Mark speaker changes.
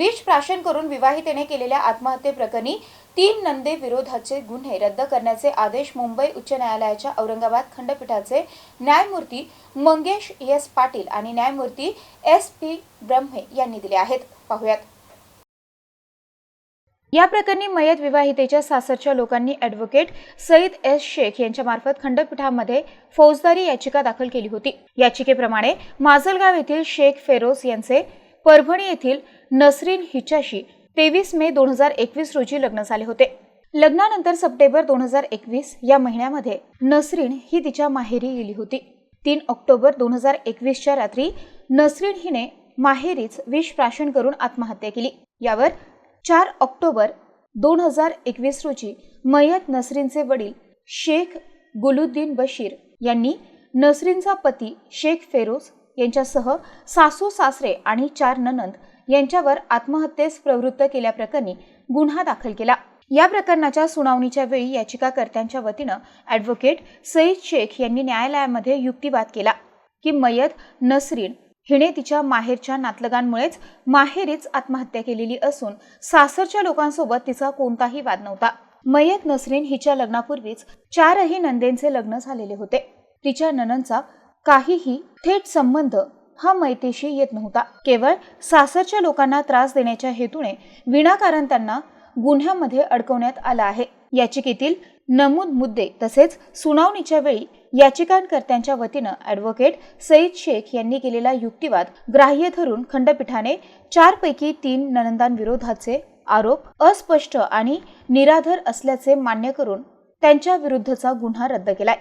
Speaker 1: विष प्राशन करून विवाहितेने केलेल्या आत्महत्येप्रकरणी तीन नंदे विरोधाचे गुन्हे रद्द करण्याचे आदेश मुंबई उच्च न्यायालयाच्या औरंगाबाद खंडपीठाचे न्यायमूर्ती मंगेश एस पाटील आणि न्यायमूर्ती एस पी ब्रह्मे यांनी दिले आहेत. पाहुयात. या प्रकरणी मयत विवाहितेच्या सासरच्या लोकांनी ॲडव्होकेट सईद एस शेख यांच्यामार्फत खंडपीठामध्ये फौजदारी याचिका दाखल केली होती. याचिकेप्रमाणे माजलगाव येथील शेख फेरोज यांचे परभणी येथील नसरीन हिच्याशी तेवीस मे दोन हजार एकवीस रोजी लग्न झाले होते. लग्नानंतर सप्टेंबर दोन हजार एकवीस या महिन्यामध्ये नसरीन ही तिच्या माहेरी गेली होती. तीन ऑक्टोबर दोन हजार एकवीसच्या रात्री नसरीन हिने माहेरीच विष प्राशन करून आत्महत्या केली. यावर चार ऑक्टोबर दोन हजार एकवीस रोजी मयत नसरीनचे वडील शेख गुलुद्दीन बशीर यांनी नसरीनचा पती शेख फेरोज यांच्यासह सासू सासरे आणि चार ननंद यांच्यावर आत्महत्येस प्रवृत्त केल्याप्रकरणी गुन्हा दाखल केला. या प्रकरणाच्या सुनावणीच्या वेळी याचिकाकर्त्यांच्या वतीनं ॲडव्होकेट सईद शेख यांनी न्यायालयामध्ये युक्तिवाद केला की मयत नसरीन हिने तिच्या माहेरच्या नातलगांमुळेच माहेरीच आत्महत्या केलेली असून सासरच्या लोकांसोबत तिचा कोणताही वाद नव्हता. मयत नसरीन हिच्या लग्नापूर्वीच चारही नंदेंचे लग्न झालेले होते. तिच्या ननंचा काहीही थेट संबंध हा मैतीशी येत नव्हता. केवळ सासरच्या लोकांना त्रास देण्याच्या हेतूने विनाकारण त्यांना गुन्ह्यामध्ये अडकवण्यात आला आहे. याचिकेतील नमूद मुद्दे तसेच सुनावणीच्या वेळी याचिकांकर्त्यांच्या वतीनं ॲडव्होकेट सईद शेख यांनी केलेला युक्तिवाद ग्राह्य धरून खंडपीठाने चारपैकी तीन ननंदांविरोधाचे आरोप अस्पष्ट आणि निराधार असल्याचे मान्य करून त्यांच्या विरुद्धचा गुन्हा रद्द केलाय.